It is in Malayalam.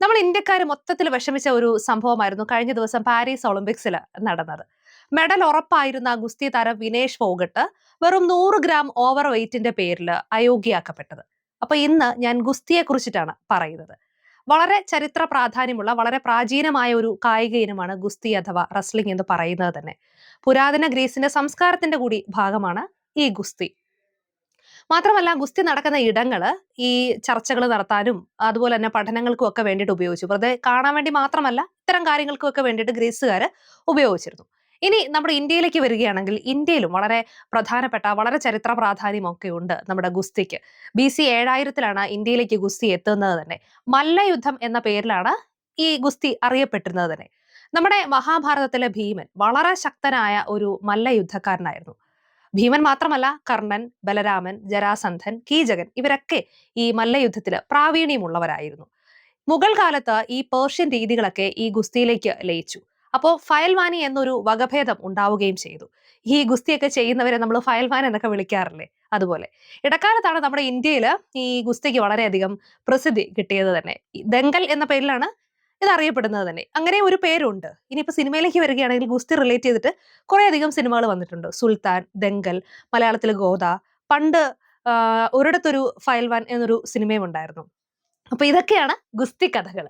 നമ്മൾ ഇന്ത്യക്കാർ മൊത്തത്തിൽ വിഷമിച്ച ഒരു സംഭവമായിരുന്നു കഴിഞ്ഞ ദിവസം പാരീസ് ഒളിമ്പിക്സിൽ നടന്നത്. മെഡൽ ഉറപ്പായിരുന്ന ഗുസ്തി താരം വിനേഷ് ഫോഗട്ട് വെറും നൂറ് ഗ്രാം ഓവർ വെയിറ്റിന്റെ പേരിൽ അയോഗ്യയാക്കപ്പെട്ടത്. അപ്പൊ ഇന്ന് ഞാൻ ഗുസ്തിയെ കുറിച്ചിട്ടാണ് പറയുന്നത്. വളരെ ചരിത്ര പ്രാധാന്യമുള്ള വളരെ പ്രാചീനമായ ഒരു കായിക ഇനമാണ് ഗുസ്തി അഥവാ റസ്ലിംഗ് എന്ന് പറയുന്നത് തന്നെ. പുരാതന ഗ്രീസിന്റെ സംസ്കാരത്തിന്റെ കൂടി ഭാഗമാണ് ഈ ഗുസ്തി. മാത്രമല്ല ഗുസ്തി നടക്കുന്ന ഇടങ്ങൾ ഈ ചർച്ചകൾ നടത്താനും അതുപോലെ തന്നെ പഠനങ്ങൾക്കും ഒക്കെ വേണ്ടിയിട്ട് ഉപയോഗിച്ചു. വെറുതെ കാണാൻ വേണ്ടി മാത്രമല്ല ഇത്തരം കാര്യങ്ങൾക്കും ഒക്കെ വേണ്ടിയിട്ട് ഗ്രീസുകാർ ഉപയോഗിച്ചിരുന്നു. ഇനി നമ്മുടെ ഇന്ത്യയിലേക്ക് വരികയാണെങ്കിൽ ഇന്ത്യയിലും വളരെ പ്രധാനപ്പെട്ട വളരെ ചരിത്ര പ്രാധാന്യമൊക്കെ ഉണ്ട് നമ്മുടെ ഗുസ്തിക്ക്. ബി സി ഏഴായിരത്തിലാണ് ഇന്ത്യയിലേക്ക് ഗുസ്തി എത്തുന്നത് തന്നെ. മല്ലയുദ്ധം എന്ന പേരിലാണ് ഈ ഗുസ്തി അറിയപ്പെട്ടിരുന്നത് തന്നെ. നമ്മുടെ മഹാഭാരതത്തിലെ ഭീമൻ വളരെ ശക്തനായ ഒരു മല്ലയുദ്ധക്കാരനായിരുന്നു. ഭീമൻ മാത്രമല്ല കർണൻ ബലരാമൻ ജരാസന്ധൻ കീചകൻ ഇവരൊക്കെ ഈ മല്ലയുദ്ധത്തിൽ പ്രാവീണ്യമുള്ളവരായിരുന്നു. മുഗൾ കാലത്ത് ഈ പേർഷ്യൻ രീതികളൊക്കെ ഈ ഗുസ്തിയിലേക്ക് ലയിച്ചു. അപ്പോൾ ഫയൽവാനി എന്നൊരു വകഭേദം ഉണ്ടാവുകയും ചെയ്തു. ഈ ഗുസ്തിയൊക്കെ ചെയ്യുന്നവരെ നമ്മൾ ഫയൽവാൻ എന്നൊക്കെ വിളിക്കാറില്ലേ? അതുപോലെ. ഇടക്കാലത്താണ് നമ്മുടെ ഇന്ത്യയിൽ ഈ ഗുസ്തിക്ക് വളരെയധികം പ്രസിദ്ധി കിട്ടിയത് തന്നെ. ദങ്കൽ എന്ന പേരിലാണ് ഇത് അറിയപ്പെടുന്നത് തന്നെ. അങ്ങനെ ഒരു പേരുണ്ട്. ഇനിയിപ്പോൾ സിനിമയിലേക്ക് വരികയാണെങ്കിൽ ഗുസ്തി റിലേറ്റ് ചെയ്തിട്ട് കുറേ അധികം സിനിമകൾ വന്നിട്ടുണ്ട്. സുൽത്താൻ ദെങ്കൽ മലയാളത്തിൽ ഗോദ. പണ്ട് ഒരിടത്തൊരു ഫയൽവാൻ എന്നൊരു സിനിമയും ഉണ്ടായിരുന്നു. അപ്പൊ ഇതൊക്കെയാണ് ഗുസ്തി കഥകൾ